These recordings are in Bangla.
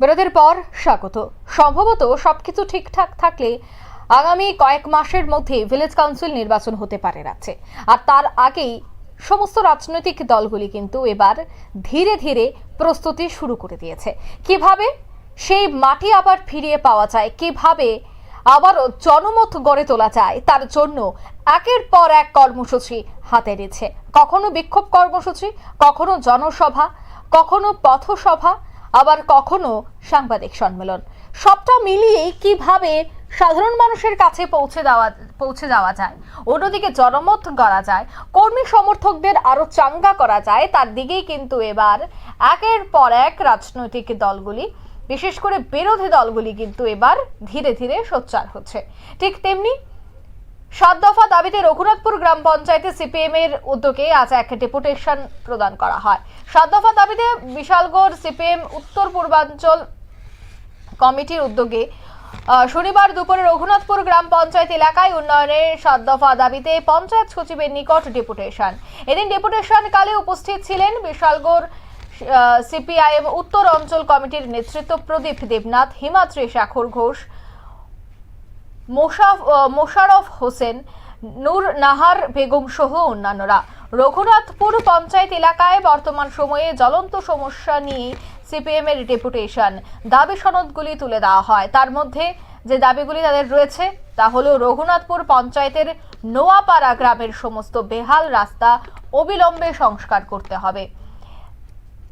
বিরতির পর স্বাগত। সম্ভবত সবকিছু ঠিকঠাক থাকলে আগামী কয়েক মাসের মধ্যে ভিলেজ কাউন্সিল নির্বাচন হতে পারে রাজ্যে। আর তার আগেই সমস্ত রাজনৈতিক দলগুলি কিন্তু এবার ধীরে ধীরে প্রস্তুতি শুরু করে দিয়েছে। কীভাবে? সেই মাটি আবার ফিরিয়ে পাওয়া যায়। কীভাবে আবারও জনমত গড়ে তোলা যায়, তার জন্য একের পর এক কর্মসূচি হাতে নিচ্ছে। কখনো বিক্ষোভ কর্মসূচি, কখনো জনসভা, কখনো পথসভা আবার কখনো সাংবাদিক সম্মেলন। সবটা মিলিয়েই কীভাবে সাধারণ মানুষের কাছে পৌঁছে দেওয়া, পৌঁছে যাওয়া যায়, অন্যদিকে জনমত করা যায়, কর্মী সমর্থকদের আরও চাঙ্গা করা যায়, তার দিকেই কিন্তু এবার একের পর এক রাজনৈতিক দলগুলি, বিশেষ করে বিরোধী দলগুলি কিন্তু এবার ধীরে ধীরে সোচ্চার হচ্ছে। ঠিক তেমনি সাত দফা দাবিতে রঘুনাথপুর গ্রাম পঞ্চায়েতে সিপিএম এর উদ্যোগে আজ এক ডেপুটেশন প্রদান করা হয়। সাত দফা দাবিতে বিশালগড় সিপিএম উত্তর পূর্বাঞ্চল কমিটির উদ্যোগে শনিবার দুপুরে রঘুনাথপুর গ্রাম পঞ্চায়েত এলাকায় উন্নয়নের সাত দফা দাবিতে পঞ্চায়েত সচিবের নিকট ডেপুটেশন। এদিন ডেপুটেশন কালে উপস্থিত ছিলেন বিশালগড় সিপিআইএম উত্তর অঞ্চল কমিটির নেতৃত্ব প্রদীপ দেবনাথ, হিমাদ্রি শাখর ঘোষ মোশাফ মোশারফ হোসেন, নূর নাহার বেগম সহ অন্যান্যরা। রঘুনাথপুর পঞ্চায়েত এলাকায় বর্তমান সময়ে জ্বলন্ত সমস্যা নিয়ে সিপিএম এর ডেপুটেশন। দাবি সনদগুলি তুলে দেওয়া হয়। তার মধ্যে যে দাবিগুলি তাদের রয়েছে, তা হলো রঘুনাথপুর পঞ্চায়েতের নোয়াপাড়া গ্রামের সমস্ত বেহাল রাস্তা অবিলম্বে সংস্কার করতে হবে।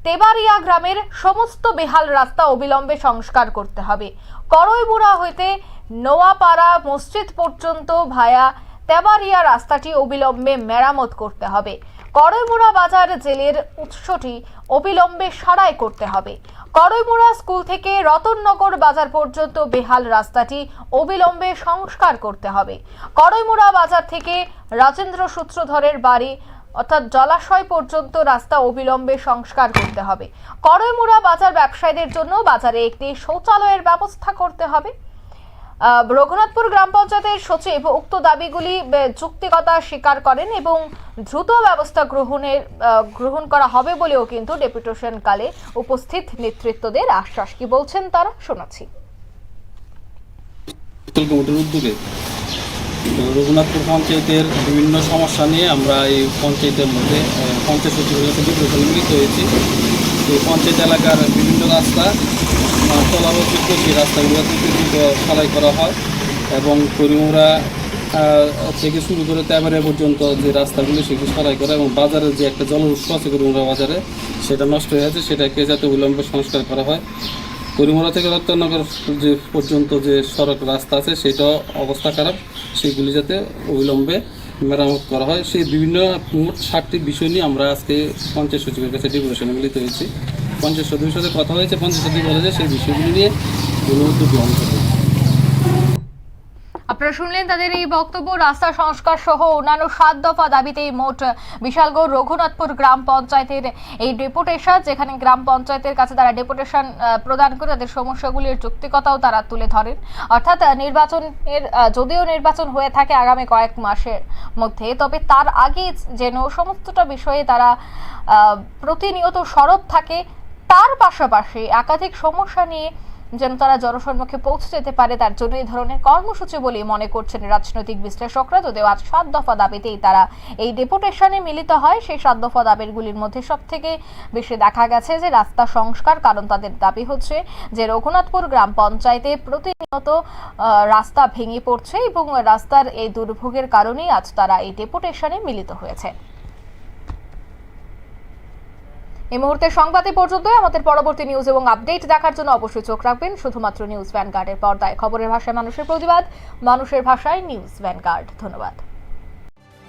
তেবারিয়া গ্রামের সমস্ত বেহাল রাস্তা অবিলম্বে সংস্কার করতে হবে। করইবুড়া হইতে নোয়াপাড়া মসজিদ পর্যন্ত ভায়া তেবারিয়া রাস্তাটি অবিলম্বে মেরামত করতে হবে। করইমুড়া বাজার জেলের উৎসটি অবিলম্বে সারাই করতে হবে। করইমুড়া স্কুল থেকে রতননগর বাজার পর্যন্ত বেহাল রাস্তাটি অবিলম্বে সংস্কার করতে হবে। করইমুড়া বাজার থেকে রাজেন্দ্র সূত্রধরের বাড়ি অর্থাৎ জলাশয় পর্যন্ত রাস্তা অবিলম্বে সংস্কার করতে হবে। করইমুড়া বাজার ব্যবসায়ীদের জন্য বাজারে একটি শৌচালয়ের ব্যবস্থা করতে হবে। রঘুনাথপুর গ্রাম পঞ্চায়েতের সচিব উক্ত দাবিগুলি যুক্তিকতা স্বীকার করেন এবং দ্রুত ব্যবস্থা গ্রহণের গ্রহণ করা হবে বলেও কিন্তু ডেপুটেশন কালে উপস্থিত নেতৃত্বদের আশ্বাস। কি বলছেন তারা? শোনাচ্ছি। তো রঘুনাথপুর পঞ্চায়েতের বিভিন্ন সমস্যা নিয়ে আমরা এই পঞ্চায়েতের মধ্যে পঞ্চায়েত সচিবের ডিপ্রেশন মিলিত হয়েছি। তো পঞ্চায়েত এলাকার বিভিন্ন রাস্তা চলাবচিত সেই রাস্তাগুলো দ্রুত সারাই করা হয় এবং করিমুরা থেকে শুরু করে তেবারে পর্যন্ত যে রাস্তাগুলো, সেগুলো সারাই করা এবং বাজারের যে একটা জলউৎস আছে করিমুরা বাজারে, সেটা নষ্ট হয়ে আছে, সেটাকে যাতে বিলম্বে সংস্কার করা হয়। করিমোড়া থেকে রত্নগর যে পর্যন্ত যে সড়ক রাস্তা আছে সেটা অবস্থা খারাপ। সেগুলি যাতে অবিলম্বে মেরামত করা হয়। সেই বিভিন্ন মোট ষাটটি বিষয় নিয়ে আমরা আজকে পঞ্চায়েত সচিবের কাছে ডেপুটেশনে মিলিত হয়েছি। পঞ্চায়েত সচিবের সাথে কথা হয়েছে। পঞ্চায়েত সচিব বলেছে সেই বিষয়গুলি নিয়ে কোনো গ্রহণ করবে আপনারা শুনলেন তাদের এই বক্তব্য। রাস্তা সংস্কার সহ অন্যান্য সাত দফা দাবিতে মোট বিশালগড় রঘুনাথপুর গ্রাম পঞ্চায়েতের এই ডেপুটেশন, যেখানে গ্রাম পঞ্চায়েতের কাছে তারা ডেপুটেশন প্রদান করে তাদের সমস্যাগুলির যৌক্তিকতাও তারা তুলে ধরেন। অর্থাৎ নির্বাচনের যদিও নির্বাচন হয়ে থাকে আগামী কয়েক মাসের মধ্যে, তবে তার আগে যেন সমস্তটা বিষয়ে তারা প্রতিনিয়ত সরব থাকে, তার পাশাপাশি একাধিক সমস্যা নিয়ে যেন তারা জনসম্মুখে পৌঁছে যেতে পারে, তার জন্য এই ধরনের কর্মসূচি বলে মনে করছেন রাজনৈতিক বিশ্লেষকরা। যদিও আজ সাত দফা দাবিতেই তারা এই ডেপুটেশনে মিলিত হয়, সেই সাত দফা দাবিগুলির মধ্যে সব থেকে বেশি দেখা গেছে যে রাস্তা সংস্কার, কারণ তাদের দাবি হচ্ছে যে রঘুনাথপুর গ্রাম পঞ্চায়েতে প্রতিনিয়ত রাস্তা ভেঙে পড়ছে এবং রাস্তার এই দুর্ভোগের কারণেই আজ তারা এই ডেপুটেশনে মিলিত হয়েছে। এই মুহূর্তে সংবাদে পর্যন্ত আমাদের পরবর্তী নিউজ এবং আপডেট দেখার জন্য অবশ্যই চোখ রাখবেন। শুধুমাত্র নিউজ ভ্যানগার্ডের পর্দায়। খবরের ভাষায় মানুষের প্রতিবাদ, মানুষের ভাষায় নিউজ ভ্যানগার্ড ধন্যবাদ।